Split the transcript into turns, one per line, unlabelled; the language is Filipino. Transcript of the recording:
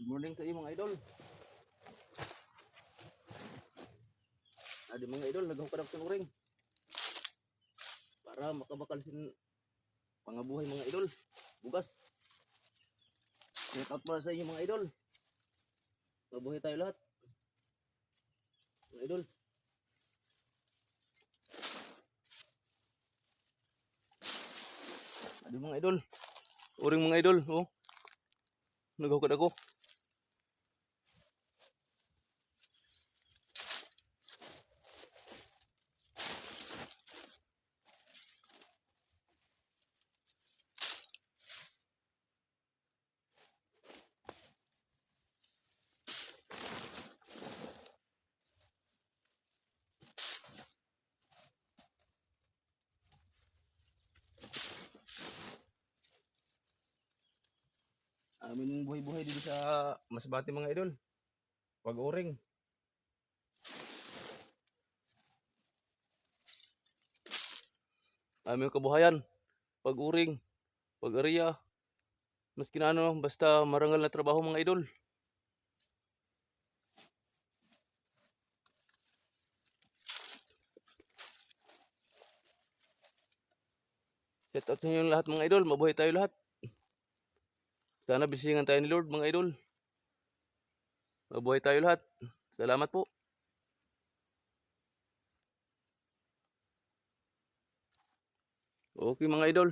Good morning sa iyo mga idol. Adi mga idol, naghukarap sa uring. Para makabakal sin pangabuhay mga idol. Bugas. Shout out para sa inyo mga idol. Mabuhay tayo lahat. Mga idol. Adi mga idol. Uring mga idol, oh. Naghukad ako. Amin buhay-buhay dito sa Masbate mga idol. Pag-uring. Amin kabuhayan. Pag-uring. Pag-area. Maski na ano, basta marangal na trabaho mga idol. Shout out sa inyo lahat mga idol. Mabuhay tayo lahat. Sana bisingan tayo ni Lord mga idol. Mabuhay tayo lahat. Salamat po. Okay mga idol.